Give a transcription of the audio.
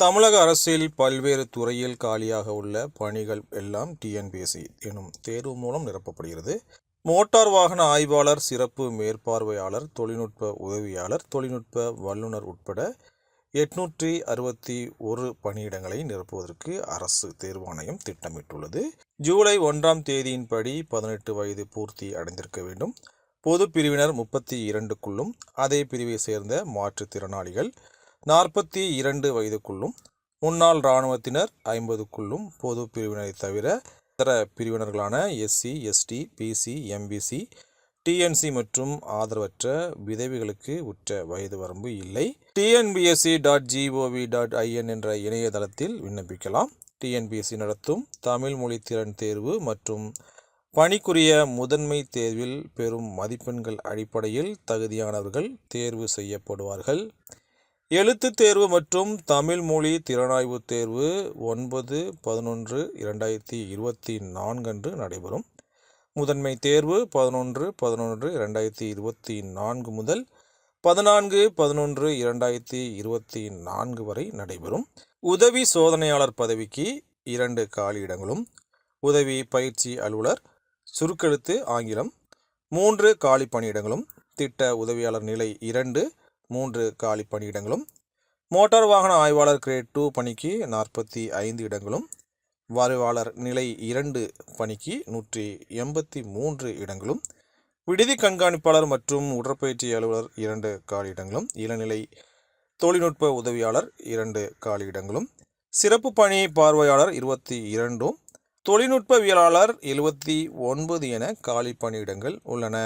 தமிழக அரசில் பல்வேறு துறையில் காலியாக உள்ள பணிகள் எல்லாம் டிஎன்பிஎஸ்சி எனும் தேர்வு மூலம் நிரப்பப்படுகிறது. மோட்டார் வாகன ஆய்வாளர் சிறப்பு மேற்பார்வையாளர் தொழில்நுட்ப உதவியாளர் தொழில்நுட்ப வல்லுநர் உட்பட எட்நூற்றி அறுபத்தி ஒரு பணியிடங்களை நிரப்புவதற்கு அரசு தேர்வாணையம் திட்டமிட்டுள்ளது. ஜூலை ஒன்றாம் தேதியின்படி பதினெட்டு வயது பூர்த்தி அடைந்திருக்க வேண்டும். பொது பிரிவினர் முப்பத்தி இரண்டுக்குள்ளும் அதே பிரிவை சேர்ந்த மாற்றுத்திறனாளிகள் நாற்பத்தி இரண்டு வயதுக்குள்ளும் முன்னாள் இராணுவத்தினர் ஐம்பதுக்குள்ளும் பொது பிரிவினரை தவிர இதர பிரிவினர்களான SC ST BC MBC DNC மற்றும் ஆதரவற்ற விதவிகளுக்கு உற்ற வயது வரம்பு இல்லை. TNPSC dot GOV dot IN என்ற இணையதளத்தில் விண்ணப்பிக்கலாம். டிஎன்பிஎஸ்சி நடத்தும் தமிழ் மொழி திறன் தேர்வு மற்றும் பணிக்குரிய முதன்மை தேர்வில் பெறும் மதிப்பெண்கள் அடிப்படையில் தகுதியானவர்கள் தேர்வு செய்யப்படுவார்கள். எழுத்து தேர்வு மற்றும் தமிழ் மொழி திறனாய்வு தேர்வு ஒன்பது பதினொன்று இரண்டாயிரத்தி இருபத்தி நான்கன்று நடைபெறும். முதன்மை தேர்வு பதினொன்று பதினொன்று இரண்டாயிரத்தி இருபத்தி நான்கு முதல் பதினான்கு பதினொன்று இரண்டாயிரத்தி இருபத்தி நான்கு வரை நடைபெறும். உதவி சோதனையாளர் பதவிக்கு இரண்டு காலியிடங்களும் உதவி பயிற்சி அலுவலர் சுருக்கெழுத்து ஆங்கிலம் மூன்று காலி பணியிடங்களும் திட்ட உதவியாளர் நிலை இரண்டு மூன்று காலி பணியிடங்களும் மோட்டார் வாகன ஆய்வாளர் கிரேட் டூ பணிக்கு நாற்பத்தி ஐந்து இடங்களும் வருவாளர் நிலை இரண்டு பணிக்கு நூற்றி எண்பத்தி மூன்று இடங்களும் விடுதி கண்காணிப்பாளர் மற்றும் உடற்பயிற்சி அலுவலர் இரண்டு காலியிடங்களும் இளநிலை தொழில்நுட்ப உதவியாளர் இரண்டு காலியிடங்களும் சிறப்பு பணி பார்வையாளர் இருபத்தி இரண்டும் தொழில்நுட்பவியலாளர் எழுபத்தி ஒன்பது என காலி பணியிடங்கள் உள்ளன.